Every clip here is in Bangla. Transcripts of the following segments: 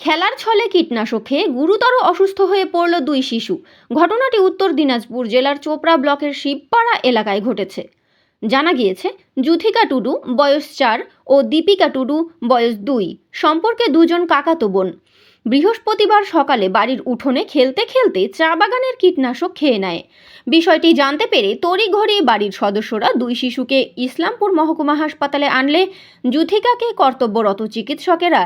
খেলার ছলে কীটনাশক খেয়ে গুরুতর অসুস্থ হয়ে পড়ল দুই শিশু। ঘটনাটি উত্তর দিনাজপুর জেলার চোপড়া ব্লকের শিবপাড়া এলাকায় ঘটেছে। জানা গিয়েছে, যুথিকা টুডু বয়স চার ও দীপিকা টুডু বয়স দুই। সম্পর্কে দুজন কাকাতো বোন। বৃহস্পতিবার সকালে বাড়ির উঠোনে খেলতে খেলতে চা বাগানের কীটনাশক খেয়ে নেয়। বিষয়টি জানতে পেরে তড়িঘড়ি বাড়ির সদস্যরা দুই শিশুকে ইসলামপুর মহকুমা হাসপাতালে আনলে যুথিকাকে কর্তব্যরত চিকিৎসকেরা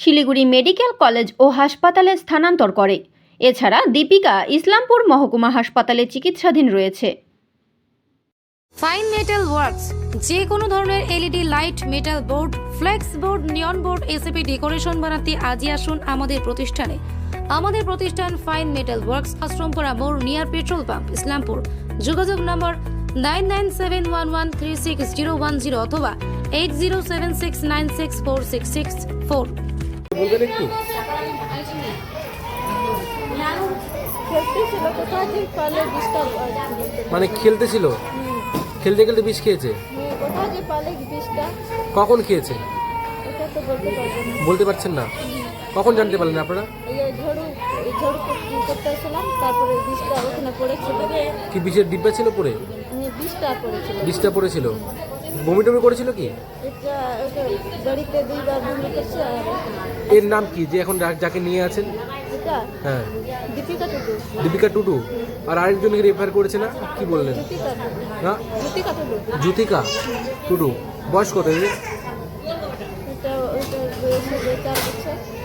শিলিগুড়ি মেডিকেল কলেজ ও হাসপাতালে স্থানান্তর করে। এছাড়া দীপিকা ইসলামপুর মহকুমা হাসপাতালে চিকিৎসাধীন রয়েছে। ফাইন মেটাল ওয়ার্কস যে কোনো ধরনের LED light metal board flex board neon board ACP decoration বানাতে আজই আসুন আমাদের প্রতিষ্ঠানে। আমাদের প্রতিষ্ঠান ফাইন মেটাল ওয়ার্কস আশ্রমপুরা মোড় নিয়ার পেট্রোল পাম্প ইসলামপুর। যোগাযোগ number nine nine seven one one three six zero one zero অথবা eight zero seven six nine six four six six four বলবেন একটু? মানে খেলতেছিল খেলতে খেলতে বিষ খেয়েছে? কখন খেয়েছে? বলতে পারছেন না। কখন জানতে পারলেন আপনারা? কি বিষের ডিব্বা ছিল পরে? বিষটা পড়েছিল। বমি টমি করেছিল কি? এটা এটা গাড়িতে দুইবার বমি করছে আর এর নাম কি? যে এখন যাকে নিয়ে আছেন? হ্যাঁ। দীপিকা টুডু। দীপিকা টুডু। আর আরেকজনকে রেফার করেছে না? কি বললেন? না? জ্যোতিকা টুডু। বয়স কত এর?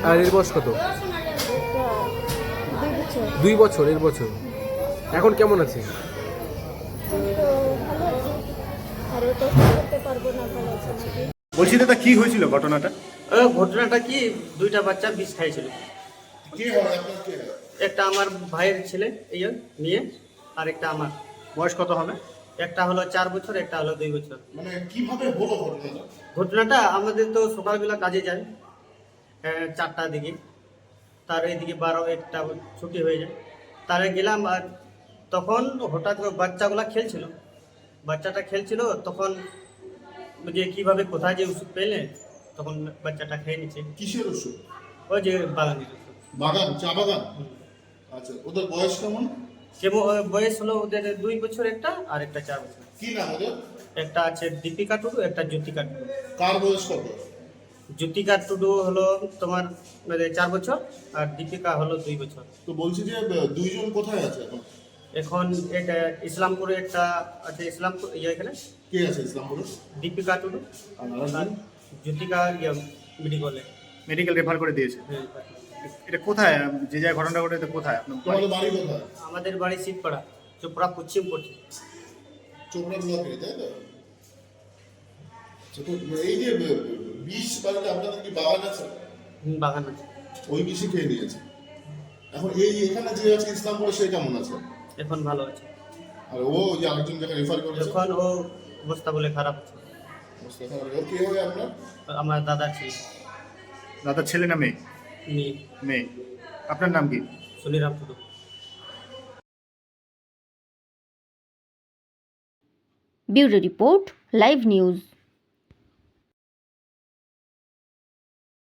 আর এর বয়স কত? দুই বছর। দুই বছর এর বছর। এখন কেমন আছে? পারব না ভালো আছে নাকি বলছি দাদা কি হয়েছিল ঘটনাটা? ঘটনাটা কি? দুইটা বাচ্চা বিষ খাইছিল। একটা আমার ভাইয়ের ছেলে এই নিয়ে আর একটা আমার। বয়স কত হবে? একটা হলো চার বছর একটা হলো দুই বছর। মানে কীভাবে হলো ঘটনাটা? ঘটনাটা আমাদের তো সকালবেলা কাজে যায় চারটার দিকে। তার এইদিকে বারো একটা ছুটি হয়ে যায়। তারে গেলাম আর তখন হঠাৎ বাচ্চাগুলা খেলছিল। বাচ্চাটা খেলছিল তখন যে কীভাবে কোথায় যে ওষুধ পেলে তখন বাচ্চাটা খেয়ে নিচ্ছে। কিসের ওষুধ? ওই যে বাগানের ওষুধ। বাগান চা বাগান? আচ্ছা ওদের বয়স কেমন? যেমন বয়স হলো ওদের দুই বছর একটা আর একটা চার বছর। কি নাম ওদের? একটা আছে দীপিকা টুডু একটা জ্যোতিকা টুডু। কার বয়স কত? জ্যোতিকা টুডু হলো তোমার মানে চার বছর আর দীপিকা হলো দুই বছর। তো বলছি যে দুইজন কোথায় আছে এখন? এখন এটা ইসলামপুরে একটা আছে ইসলামপুর ইয়ে এখানে? কে আছে ইসলামপুরে? দীপিকা টুডু। আর জ্যোতিকা ইয়ে মেডিকলে মেডিকেল রেফার করে দিয়েছে। হ্যাঁ। এটা কোথায়? যে জায়গায় ঘটনাটা ঘটেছে কোথায়? আপনার বাড়ি? কোথায়? আমাদের বাড়ি শীতপাড়া চোপড়া পশ্চিম পড়ছে। চোপড়া ব্লকে তাই তো? আচ্ছা, এই যে বিষ বাড়িতে আপনাদের কি বাগান আছে? বাগান আছে। ওই বিষই খেয়ে নিয়েছে। এখন এই এখানে যে আছে ইসলামপুরে সে কেমন আছে? এখন ভালো আছে। আর ও যে আরেকজন যাকে রেফার করেছে? এখন ও অবস্থা বলে খারাপ আছে। ও কে হয় আপনার? আমার দাদা ছিল। দাদার ছেলে না মেয়ে? মেয়ে। মেয়ে। আপনার নাম কি? Suniram Tudu bureau report live news.